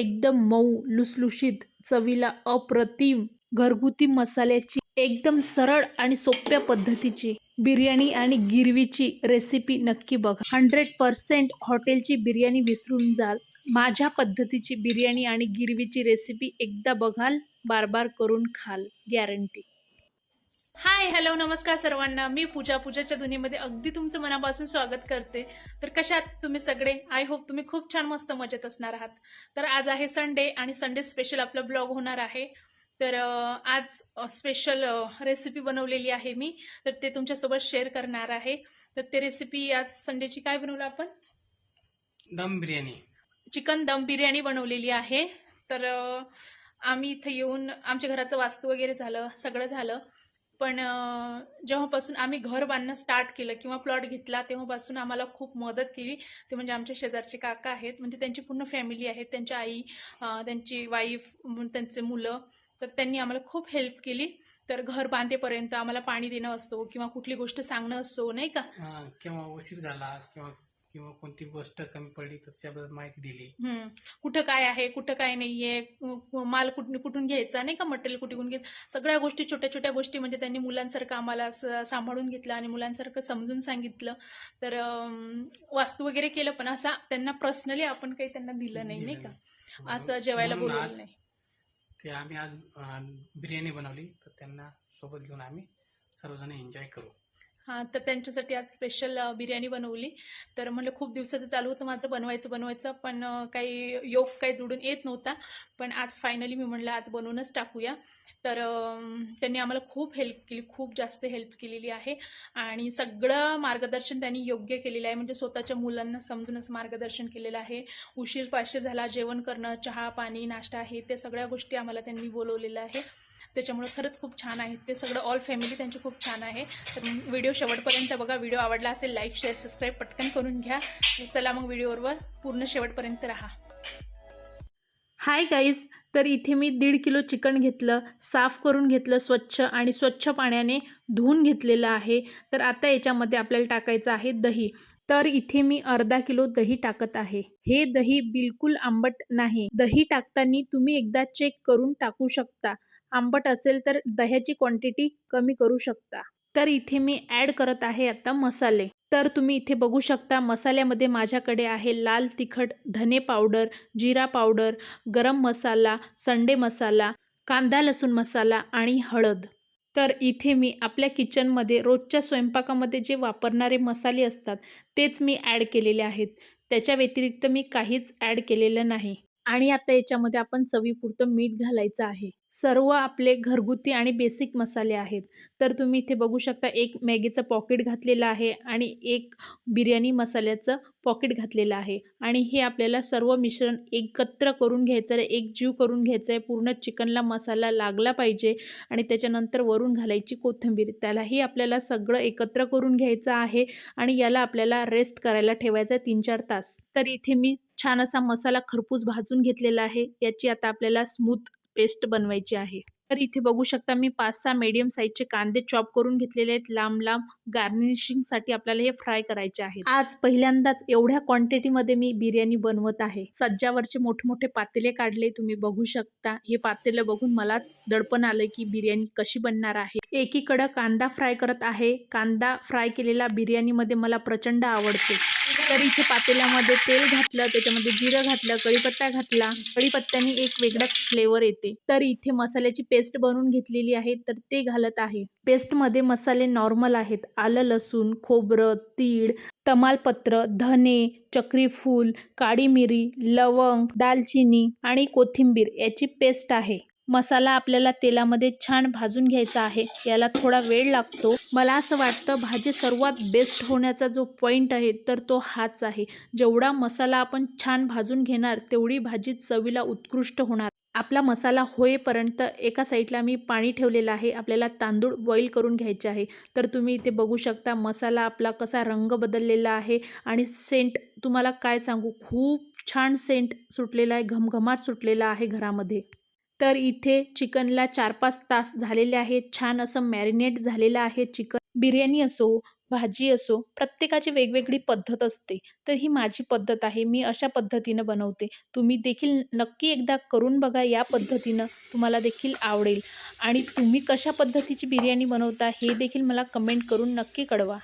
एकदम मऊ लुसलुशीत चवीला अप्रतिम घरगुती मसाल्याची एकदम सरळ आणि सोप्या पद्धतीची बिर्याणी आणि गिरवीची रेसिपी नक्की बघा. हंड्रेड पर्सेंट हॉटेलची बिर्याणी विसरून जाल. माझ्या पद्धतीची बिर्याणी आणि गिरवीची रेसिपी एकदा बघाल बार बार करून खाल. गॅरंटी हाय हॅलो नमस्कार सर्वांना. मी पूजा. पूजाच्या दुनियेमध्ये अगदी तुमचं मनापासून स्वागत करते. तर कशात तुम्ही सगळे? आय होप तुम्ही खूप छान मस्त मजेत असणार आहात. तर आज आहे संडे आणि संडे स्पेशल आपलं ब्लॉग होणार आहे. तर आज स्पेशल रेसिपी बनवलेली आहे मी. तर ते तुमच्यासोबत शेअर करणार आहे. तर ते रेसिपी आज संडेची काय बनवलं आपण? दम बिर्याणी. चिकन दम बिर्याणी बनवलेली आहे. तर आम्ही इथं येऊन आमच्या घराचं वास्तू वगैरे झालं सगळं झालं. पण जेव्हापासून आम्ही घर बांधणं स्टार्ट केलं किंवा प्लॉट घेतला तेव्हापासून आम्हाला खूप मदत केली. ते म्हणजे आमच्या शेजारचे काका आहेत. म्हणजे त्यांची पूर्ण फॅमिली आहे. त्यांची आई त्यांची वाईफ त्यांचे मुलं. तर त्यांनी आम्हाला खूप हेल्प केली. तर घर बांधेपर्यंत आम्हाला पाणी देणं असो किंवा कुठली गोष्ट सांगणं असो नाही का? किंवा उशीर झाला किंवा किंवा कोणती गोष्ट कमी पडली तर त्याबद्दल माहिती दिली. हम्म. कुठं काय आहे कुठं काय नाही आहे माल कुठून कुठून घ्यायचा नाही का मटेरियल कुठून घ्यायचं सगळ्या गोष्टी छोट्या छोट्या गोष्टी म्हणजे त्यांनी मुलांसारखं आम्हाला सांभाळून घेतलं आणि मुलांसारखं समजून सांगितलं. तर वास्तू वगैरे केलं पण असा त्यांना पर्सनली आपण काही त्यांना दिलं नाही नाही का? असं जेवायला म्हणून बोलवलं आज नाही. ते आम्ही आज अं, बिर्याणी बनवली तर त्यांना सोबत घेऊन आम्ही सर्वजण एन्जॉय करू. हां तर त्यांच्यासाठी आज स्पेशल बिर्याणी बनवली. तर म्हणलं खूप दिवसाचं चालू होतं माझं बनवायचं बनवायचं पण काही योग काही जुडून येत नव्हता. पण आज फायनली मी म्हणलं आज बनवूनच टाकूया. तर त्यांनी आम्हाला खूप हेल्प केली खूप जास्त हेल्प केलेली आहे. आणि सगळं मार्गदर्शन त्यांनी योग्य केलेलं आहे. म्हणजे स्वतःच्या मुलांना समजूनच मार्गदर्शन केलेलं आहे. उशीर पाशीर झाला जेवण करणं चहा पाणी नाश्ता हे त्या सगळ्या गोष्टी आम्हाला त्यांनी बोलवलेलं आहे त्याच्यामुळे खरंच खूप छान आहेत ते सगळं ऑल फॅमिली त्यांची खूप छान आहे. तर व्हिडिओ शेवटपर्यंत बघा व्हिडिओ आवडला असेल लाईक शेअर सबस्क्राईब पटकन करून घ्या. चला मग व्हिडिओवर पूर्ण शेवटपर्यंत राहा. हाय गाईज तर इथे मी दीड किलो चिकन घेतलं साफ करून घेतलं स्वच्छ आणि स्वच्छ पाण्याने धुवून घेतलेलं आहे. तर आता याच्यामध्ये आपल्याला टाकायचं आहे दही. तर इथे मी अर्धा किलो दही टाकत आहे. हे दही बिलकुल आंबट नाही. दही टाकताना तुम्ही एकदा चेक करून टाकू शकता. आंबट असेल तर दह्याची क्वांटिटी कमी करू शकता. तर इथे मी ॲड करत आहे आता मसाले. तर तुम्ही इथे बघू शकता मसाल्यामध्ये माझ्याकडे आहे लाल तिखट धने पावडर जिरा पावडर गरम मसाला संडे मसाला कांदा लसूण मसाला आणि हळद. तर इथे मी आपल्या किचनमध्ये रोजच्या स्वयंपाकामध्ये जे वापरणारे मसाले असतात तेच मी ॲड केलेले आहेत. त्याच्या व्यतिरिक्त मी काहीच ॲड केलेलं नाही. आणि आता याच्यामध्ये आपण चवीपुरतं मीठ घालायचं आहे. सर्व आपले घरगुती आणि बेसिक मसाले आहेत. तर तुम्ही इथे बघू शकता एक मॅगीचं पॉकेट घातलेलं आहे आणि एक बिर्याणी मसाल्याचं पॉकेट घातलेलं आहे. आणि हे आपल्याला सर्व मिश्रण एकत्र करून घ्यायचं आहे. एक जीव करून घ्यायचं आहे. पूर्ण चिकनला मसाला लागला पाहिजे आणि त्याच्यानंतर वरून घालायची कोथिंबीर. त्यालाही आपल्याला सगळं एकत्र करून घ्यायचं आहे आणि याला आपल्याला रेस्ट करायला ठेवायचं आहे तीन चार तास. तर इथे मी छान असा मसाला खरपूस भाजून घेतलेला आहे. याची आता आपल्याला स्मूथ पेस्ट बनवायची आहे. तर इथे बघू शकता मी पाच सहा मीडियम साईजचे कांदे चॉप करून घेतलेले आहेत. लांब लांब गार्निशिंगसाठी आपल्याला हे फ्राय करायचे आहे आज पहिल्यांदाच एवढ्या क्वांटिटीमध्ये मी बिर्याणी बनवत आहे. सज्जावरचे मोठे मोठे पातेले काढले तुम्ही बघू शकता. हे पातेले बघून मलाच दडपण आलं की बिर्याणी कशी बनणार आहे. एकीकडं कांदा फ्राय करत आहे. कांदा फ्राय केलेला बिर्याणीमध्ये मला प्रचंड आवडते. तर इथे पातेल्यामध्ये तेल घातलं त्याच्यामध्ये जिरं घातलं कढीपत्ता घातला. कढीपत्त्याने एक वेगळाच फ्लेवर येते. तर इथे मसाल्याची पेस्ट बनवून घेतलेली आहे तर ते घालत आहे. पेस्टमध्ये मसाले नॉर्मल आहेत. आलं लसूण खोबरं तीळ तमालपत्र धने चक्रीफूल काळी मिरी लवंग दालचिनी आणि कोथिंबीर याची पेस्ट आहे. मसाला आपल्याला तेलामध्ये छान भाजून घ्यायचा आहे. याला थोडा वेळ लागतो. मला असं वाटतं भाजी सर्वात बेस्ट होण्याचा जो पॉईंट आहे तर तो हाच आहे. जेवढा मसाला आपण छान भाजून घेणार तेवढी भाजी चवीला उत्कृष्ट होणार. आपला मसाला होईपर्यंत एका साईडला मी पाणी ठेवलेलं आहे. आपल्याला तांदूळ बॉईल करून घ्यायचे आहे. तर तुम्ही इथे बघू शकता मसाला आपला कसा रंग बदललेला आहे आणि सेंट तुम्हाला काय सांगू? खूप छान सेंट सुटलेला आहे घमघमाट सुटलेला आहे घरामध्ये. तर इथे चिकनला चार पाच तास झालेले आहेत. छान असं मॅरिनेट झालेलं आहे. चिकन बिर्याणी असो भाजी असो प्रत्येकाची वेगवेगळी पद्धत असते. तर ही माझी पद्धत आहे. मी अशा पद्धतीनं बनवते. तुम्ही देखील नक्की एकदा करून बघा. या पद्धतीनं तुम्हाला देखील आवडेल. आणि तुम्ही कशा पद्धतीची बिर्याणी बनवता हे देखील मला कमेंट करून नक्की कळवा.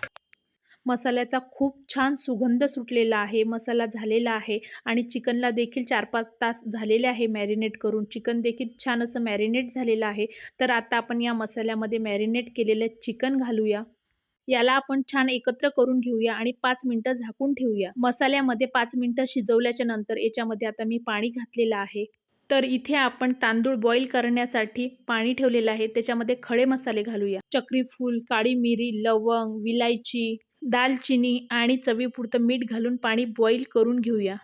मसाल्याचा खूप छान सुगंध सुटलेला आहे मसाला झालेला आहे आणि चिकनला देखील चार पाच तास झालेले आहे मॅरिनेट करून. चिकन देखील छान असं मॅरिनेट झालेलं आहे. तर आता आपण या मसाल्यामध्ये मॅरिनेट केलेलं चिकन घालूया. याला आपण छान एकत्र करून घेऊया आणि पाच मिनटं झाकून ठेवूया. मसाल्यामध्ये पाच मिनटं शिजवल्याच्या नंतर याच्यामध्ये आता मी पाणी घातलेलं आहे. तर इथे आपण तांदूळ बॉईल करण्यासाठी पाणी ठेवलेलं आहे. त्याच्यामध्ये खडे मसाले घालूया. चक्रीफूल काळी मिरी लवंग विलायची दालचिनी आणि चवीपुरतं मीठ घालून पाणी बॉईल करून घेऊया.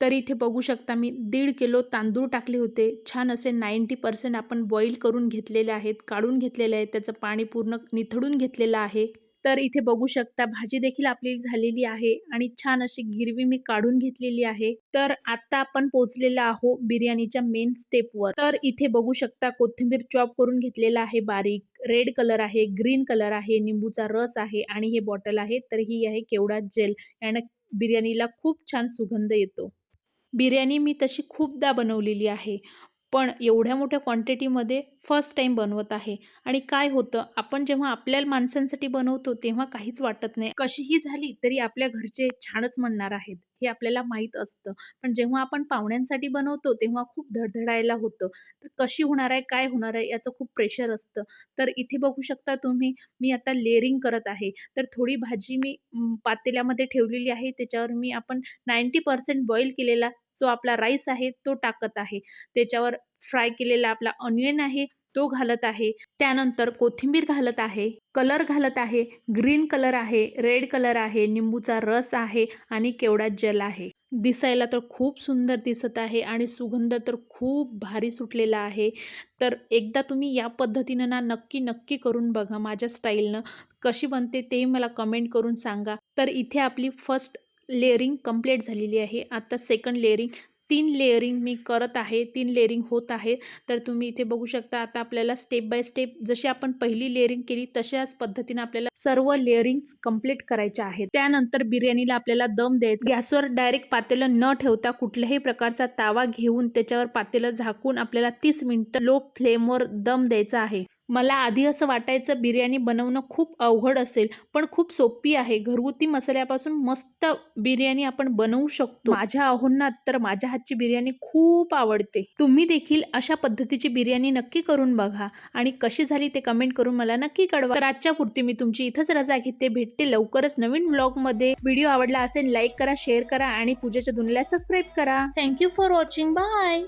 तर इथे बघू शकता मी दीड किलो तांदूळ टाकले होते. छान असे नाईंटी पर्सेंट आपण बॉईल करून घेतलेले आहेत काढून घेतलेले आहेत. त्याचं पाणी पूर्ण निथळून घेतलेलं आहे. तर इथे बघू शकता भाजी देखील आपली झालेली आहे आणि छान अशी गिरवी मी काढून घेतलेली आहे. तर आता आपण पोचलेलो आहो बिर्याणीच्या मेन स्टेपवर तर इथे बघू शकता कोथिंबीर चॉप करून घेतलेला आहे बारीक. रेड कलर आहे ग्रीन कलर आहे निंबूचा रस आहे आणि हे बॉटल आहे. तर ही आहे केवडा जेल यानं बिर्याणीला खूप छान सुगंध येतो. बिर्याणी मी तशी खूपदा बनवलेली आहे. पण एवढ्या मोठ्या क्वांटिटीमध्ये फर्स्ट टाईम बनवत आहे. आणि काय होतं आपण जेव्हा आपल्या माणसांसाठी बनवतो तेव्हा काहीच वाटत नाही. कशीही झाली तरी आपल्या घरचे छानच म्हणणार आहेत. हे आपल्याला माहीत असतं. पण जेव्हा आपण पाहुण्यांसाठी बनवतो तेव्हा खूप धडधडायला होतं. तर कशी होणार आहे काय होणार आहे याचं खूप प्रेशर असतं. तर इथे बघू शकता तुम्ही मी आता लेअरिंग करत आहे. तर थोडी भाजी मी पातेल्यामध्ये ठेवलेली आहे. त्याच्यावर मी आपण नाईंटी पर्सेंट बॉईल केलेला जो आपला राईस आहे तो टाकत आहे. त्याच्यावर फ्राय केलेला आपला ऑनियन आहे तो घालत आहे. त्यानंतर कोथिंबीर घालत आहे कलर घालत आहे ग्रीन कलर आहे रेड कलर आहे निंबूचा रस आहे आणि केवडा जल आहे. दिसायला तर खूप सुंदर दिसत आहे आणि सुगंध तर खूप भारी सुटलेला आहे. तर एकदा तुम्ही या पद्धतीनं ना नक्की नक्की करून बघा माझ्या स्टाईलनं. कशी बनते ते मला कमेंट करून सांगा. तर इथे आपली फर्स्ट लेअरिंग कंप्लीट झालेली आहे. आता सेकंड लेअरिंग तीन लेअरिंग मी करत आहे तीन लेअरिंग होत आहे. तर तुम्ही इथे बघू शकता आता आपल्याला स्टेप बाय स्टेप जशी आपण पहिली लेअरिंग केली तशाच पद्धतीने आपल्याला सर्व लेअरिंग कंप्लीट करायच्या आहेत. त्यानंतर बिर्याणीला आपल्याला दम द्यायचा. गॅसवर डायरेक्ट पातेलं न ठेवता कुठल्याही प्रकारचा तावा घेऊन त्याच्यावर पातेलं झाकून आपल्याला तीस मिनिटं लो फ्लेमवर दम द्यायचा आहे. मला आधी असं वाटायचं बिर्याणी बनवणं खूप अवघड असेल पण खूप सोपी आहे. घरगुती मसाल्यापासून मस्त बिर्याणी आपण बनवू शकतो. माझ्या अहोंना तर माझ्या हातची बिर्याणी खूप आवडते. तुम्ही देखील अशा पद्धतीची बिर्याणी नक्की करून बघा आणि कशी झाली ते कमेंट करून मला नक्की कळवा. तर आजच्या पुरती मी तुमची इथंच रजा घेते. भेटते लवकरच नवीन ब्लॉगमध्ये. व्हिडिओ आवडला असेल लाईक करा शेअर करा आणि पूजेच्या दुनियाला सबस्क्राईब करा. Thank you for watching bye